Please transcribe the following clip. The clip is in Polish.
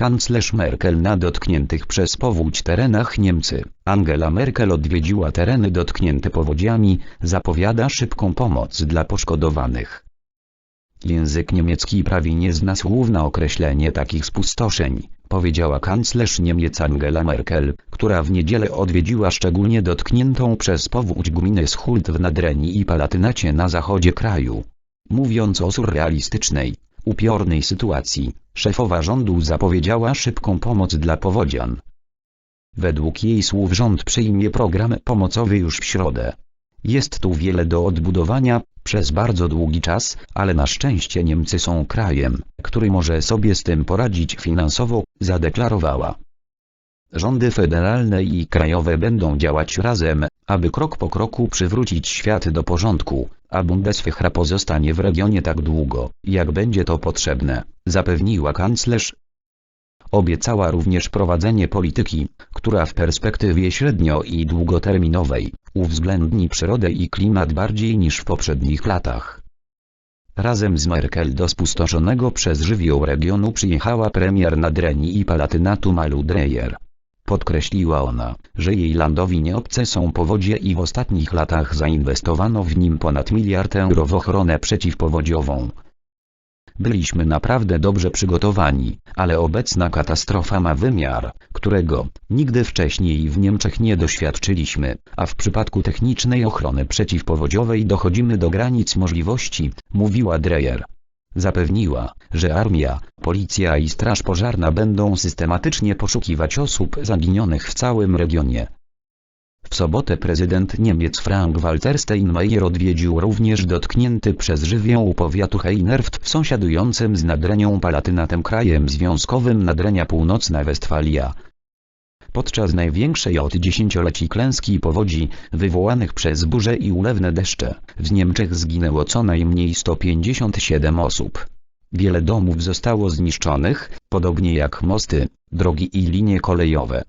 Kanclerz Merkel na dotkniętych przez powódź terenach Niemcy. Angela Merkel odwiedziła tereny dotknięte powodziami, zapowiada szybką pomoc dla poszkodowanych. Język niemiecki prawie nie zna słów na określenie takich spustoszeń, powiedziała kanclerz Niemiec Angela Merkel, która w niedzielę odwiedziła szczególnie dotkniętą przez powódź gminę Schuld w Nadrenii i Palatynacie na zachodzie kraju. Mówiąc o surrealistycznej, upiornej sytuacji, szefowa rządu zapowiedziała szybką pomoc dla powodzian. Według jej słów rząd przyjmie program pomocowy już w środę. Jest tu wiele do odbudowania, przez bardzo długi czas, ale na szczęście Niemcy są krajem, który może sobie z tym poradzić finansowo, zadeklarowała. Rządy federalne i krajowe będą działać razem, aby krok po kroku przywrócić świat do porządku, a Bundeswehr pozostanie w regionie tak długo, jak będzie to potrzebne, zapewniła kanclerz. Obiecała również prowadzenie polityki, która w perspektywie średnio i długoterminowej uwzględni przyrodę i klimat bardziej niż w poprzednich latach. Razem z Merkel do spustoszonego przez żywioł regionu przyjechała premier Nadrenii i Palatynatu Malu Dreyer. Podkreśliła ona, że jej landowi nieobce są powodzie i w ostatnich latach zainwestowano w nim ponad miliard euro w ochronę przeciwpowodziową. Byliśmy naprawdę dobrze przygotowani, ale obecna katastrofa ma wymiar, którego nigdy wcześniej w Niemczech nie doświadczyliśmy, a w przypadku technicznej ochrony przeciwpowodziowej dochodzimy do granic możliwości, mówiła Dreyer. Zapewniła, że armia, policja i straż pożarna będą systematycznie poszukiwać osób zaginionych w całym regionie. W sobotę prezydent Niemiec Frank-Walter Steinmeier odwiedził również dotknięty przez żywioł powiatu Heinerft w sąsiadującym z Nadrenią Palatynatem krajem związkowym Nadrenia Północna Westfalia. Podczas największej od dziesięcioleci klęski powodzi, wywołanych przez burze i ulewne deszcze, w Niemczech zginęło co najmniej 157 osób. Wiele domów zostało zniszczonych, podobnie jak mosty, drogi i linie kolejowe.